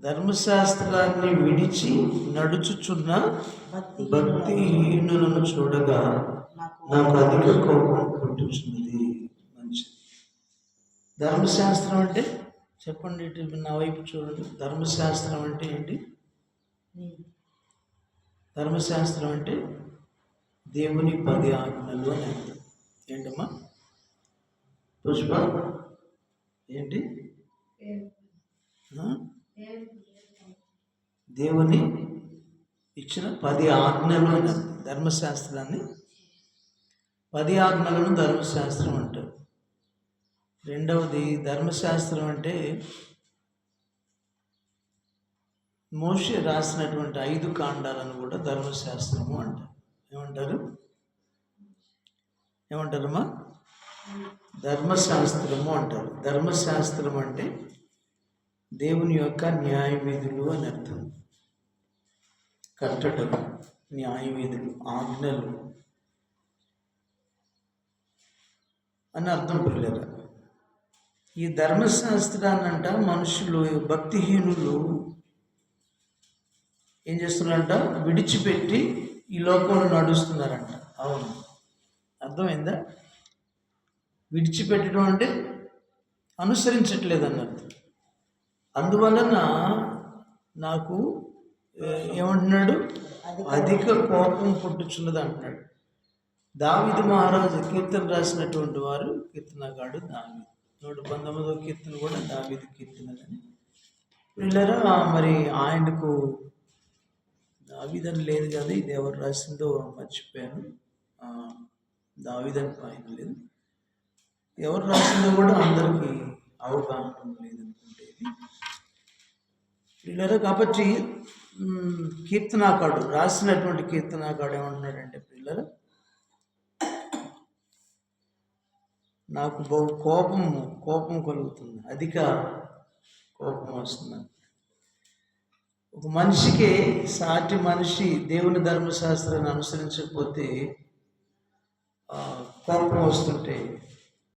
ధర్మశాస్త్రాన్ని విడిచి నడుచుచున్న భక్తిహీనులను చూడగా నాకు అధిక కోపం పుట్టుచున్నది. మంచిది. ధర్మశాస్త్రం అంటే చెప్పండి ఇటు నా వైపు చూడండి. ధర్మశాస్త్రం అంటే ఏంటి? ధర్మశాస్త్రం అంటే దేవుని పది ఆజ్ఞలు అని అర్థం. ఏంటమ్మా? పుష్ప ఏంటి? దేవుని ఇచ్చిన పది ఆజ్ఞలను ధర్మశాస్త్రాన్ని పది ఆజ్ఞలను ధర్మశాస్త్రం అంటారు. రెండవది ధర్మశాస్త్రం అంటే మోష రాసినటువంటి ఐదు కాండాలను కూడా ధర్మశాస్త్రము అంటారు. ఏమంటారు? ఏమంటారమ్మా? ధర్మశాస్త్రము అంటారు. ధర్మశాస్త్రం అంటే దేవుని యొక్క న్యాయ విధులు అని అర్థం. కట్టడలు న్యాయ విధులు ఆజ్ఞలు అని అర్థం పిల్లల ఈ ధర్మశాస్త్రాన్నంట మనుషులు భక్తిహీనులు ఏం చేస్తున్నారంట? విడిచిపెట్టి ఈ లోకంలో నడుస్తున్నారంట. అవును. అర్థమైందా? విడిచిపెట్టడం అంటే అనుసరించట్లేదు అన్నట్టు. అందువలన నాకు ఏమంటున్నాడు? అధిక కోపం పుట్టుచున్నది అంటున్నాడు. దావిది మహారాజు కీర్తన రాసినటువంటి వారు కీర్తనగాడు దావి నూట పంతొమ్మిదవ కీర్తన కూడా దావిది కీర్తనలని పిల్లరా మరి ఆయనకు దావిదని లేదు కదా ఇది ఎవరు రాసిందో మర్చిపోయాను. దావిదని ఆయన లేదు. ఎవరు రాసిందో కూడా అందరికీ అవగాహన లేదనుకుంటే ఇది కాబట్టి కీర్తనాకాడు రాసినటువంటి కీర్తనాకాడు ఏమంటున్నాడంటే పిల్లలు నాకు బహు కోపం కోపం కలుగుతుంది అధిక కోపం వస్తుంది. ఒక మనిషికి సాటి మనిషి దేవుని ధర్మశాస్త్రాన్ని అనుసరించకపోతే కోపం వస్తుంటే